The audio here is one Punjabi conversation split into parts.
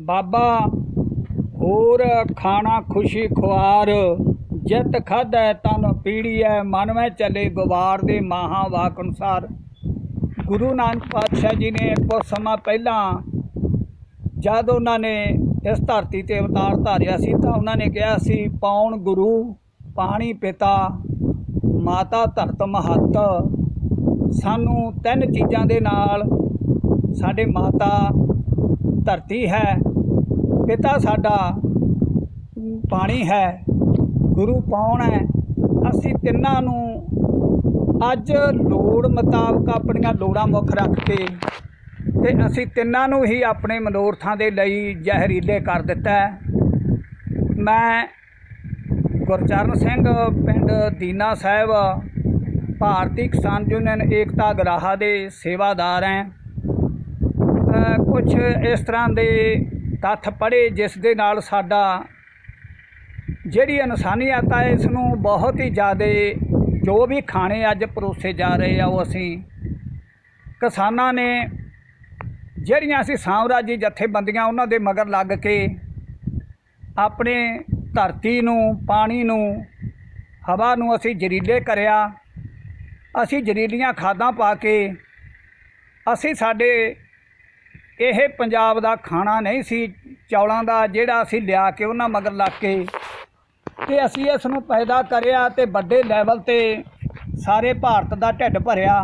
ਬਾਬਾ, ਹੋਰ ਖਾਣਾ ਖੁਸ਼ੀ ਖੁਆਰ, ਜਿਤ ਖਾਧੈ ਤਨ ਪੀੜੀਐ, ਮਨ ਮੈਂ ਚੱਲੇ ਗਵਾਰ ਦੇ ਮਹਾ ਵਾਕ ਅਨੁਸਾਰ। ਗੁਰੂ ਨਾਨਕ ਪਾਤਸ਼ਾਹ ਜੀ ਨੇ ਕੁਝ ਸਮਾਂ ਪਹਿਲਾਂ ਜਦ ਉਹਨਾਂ ਨੇ ਇਸ ਧਰਤੀ ਤੇ ਅਵਤਾਰ ਧਾਰਿਆ ਸੀ, ਤਾਂ ਉਹਨਾਂ ਨੇ ਕਿਹਾ ਸੀ, ਪੌਣ ਗੁਰੂ, ਪਾਣੀ ਪਿਤਾ, ਮਾਤਾ ਧਰਤ ਮਹੱਤ। ਸਾਨੂੰ ਤਿੰਨ ਚੀਜ਼ਾਂ ਦੇ ਨਾਲ ਸਾਡੇ ਮਾਤਾ ਧਰਤੀ ਹੈ। ਪਿਤਾ ਸਾਡਾ ਪਾਣੀ ਹੈ। ਗੁਰੂ ਪੌਣ ਹੈ? ਅਸੀਂ ਤਿੰਨਾਂ ਨੂੰ ਅੱਜ ਲੋੜ ਮੁਤਾਬਕ ਆਪਣੀਆਂ ਲੋੜਾਂ ਮੁੱਖ ਰੱਖ ਕੇ ਤੇ ਅਸੀਂ ਤਿੰਨਾਂ ਨੂੰ ਹੀ ਆਪਣੇ ਮਨੋਰਥਾਂ ਦੇ ਲਈ ਜ਼ਹਿਰੀਲੇ ਕਰ ਦਿੱਤਾ ਮੈਂ ਗੁਰਚਰਨ ਸਿੰਘ ਪਿੰਡ ਦੀਨਾ ਸਾਹਿਬ, ਭਾਰਤੀ ਕਿਸਾਨ ਯੂਨੀਅਨ ਏਕਤਾ ਗਰਾਹਾ ਦੇ ਸੇਵਾਦਾਰ ਹਾਂ। ਕੁਝ ਇਸ ਤਰ੍ਹਾਂ ਦੇ ਤੱਥ ਪੜ੍ਹੇ ਜਿਸ ਦੇ ਨਾਲ ਸਾਡਾ ਜਿਹੜੀ ਇਨਸਾਨੀਅਤ ਆ, ਇਸ ਨੂੰ ਬਹੁਤ ਹੀ ਜ਼ਿਆਦਾ ਜੋ ਵੀ ਖਾਣੇ ਅੱਜ ਪਰੋਸੇ ਜਾ ਰਹੇ ਆ, ਉਹ ਅਸੀਂ ਕਿਸਾਨਾਂ ਨੇ ਜਿਹੜੀਆਂ ਅਸੀਂ ਸਾਮਰਾਜੀ ਜਥੇਬੰਦੀਆਂ ਉਹਨਾਂ ਦੇ ਮਗਰ ਲੱਗ ਕੇ ਆਪਣੇ ਧਰਤੀ ਨੂੰ, ਪਾਣੀ ਨੂੰ, ਹਵਾ ਨੂੰ ਅਸੀਂ ਜ਼ਹਿਰੀਲੇ ਕਰਿਆ, ਅਸੀਂ ਜ਼ਹਿਰੀਲੀਆਂ ਖਾਦਾਂ ਪਾ ਕੇ ਅਸੀਂ ਸਾਡੇ ਇਹ ਪੰਜਾਬ ਦਾ ਖਾਣਾ ਨਹੀਂ ਸੀ, ਚੌਲਾਂ ਦਾ ਜਿਹੜਾ ਅਸੀਂ ਲਿਆ ਕੇ ਉਹਨਾਂ ਮਗਰ ਲੱਗ ਕੇ ਤੇ ਅਸੀਂ ਇਸ ਨੂੰ ਪੈਦਾ ਕਰਿਆ ਤੇ ਵੱਡੇ ਲੈਵਲ ਤੇ ਸਾਰੇ ਭਾਰਤ ਦਾ ਢਿੱਡ ਭਰਿਆ।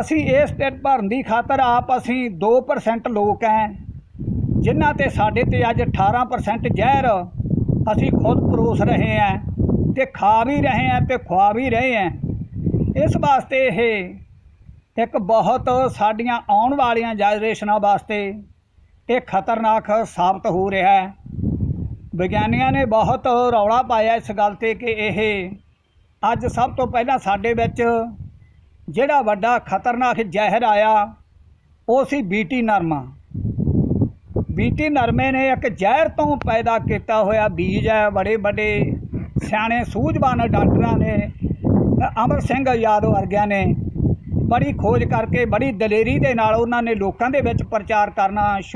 ਅਸੀਂ ਇਸ ਢਿੱਡ ਭਰਨ ਦੀ ਖਾਤਰ ਆਪ ਅਸੀਂ 2% ਲੋਕ ਹੈ ਜਿਨ੍ਹਾਂ ਤੇ ਸਾਡੇ ਤੇ ਅੱਜ 18% ਜ਼ਹਿਰ ਅਸੀਂ ਖੁਦ ਪਰੋਸ ਰਹੇ ਹਾਂ ਤੇ ਖਾ ਵੀ ਰਹੇ ਹਾਂ ਤੇ ਖਵਾ ਵੀ ਰਹੇ ਹਾਂ ਇਸ ਵਾਸਤੇ ਇਹ ਇੱਕ ਬਹੁਤ ਸਾਡੀਆਂ ਆਉਣ ਵਾਲੀਆਂ ਜਨਰੇਸ਼ਨਾਂ ਵਾਸਤੇ ਇਹ ਖਤਰਨਾਕ ਸਾਬਤ ਹੋ ਰਿਹਾ ਹੈ। ਵਿਗਿਆਨੀਆਂ ਨੇ ਬਹੁਤ ਰੌਲਾ ਪਾਇਆ ਇਸ ਗੱਲ ਤੇ ਕਿ ਇਹ ਅੱਜ ਸਭ ਤੋਂ ਪਹਿਲਾਂ ਸਾਡੇ ਵਿੱਚ ਜਿਹੜਾ ਵੱਡਾ ਖਤਰਨਾਕ ਜ਼ਹਿਰ ਆਇਆ, ਉਹ ਸੀ ਬੀਟੀ ਨਰਮਾ। ਬੀਟੀ ਨਰਮੇ ਨੇ ਇੱਕ ਜ਼ਹਿਰ ਤੋਂ ਪੈਦਾ ਕੀਤਾ ਹੋਇਆ ਬੀਜ ਹੈ। ਬੜੇ ਵੱਡੇ ਸਿਆਣੇ ਸੂਝਵਾਨ ਡਾਕਟਰਾਂ ਨੇ, ਅਮਰ ਸਿੰਘ ਯਾਦਵ ਵਰਗਿਆਂ ਨੇ ਬੜੀ ਖੋਜ ਕਰਕੇ, ਬੜੀ ਦਲੇਰੀ ਦੇ ਨਾਲ ਉਹਨਾਂ ਨੇ ਲੋਕਾਂ ਦੇ ਵਿੱਚ ਪ੍ਰਚਾਰ ਕਰਨਾ ਸ਼ੁਰੂ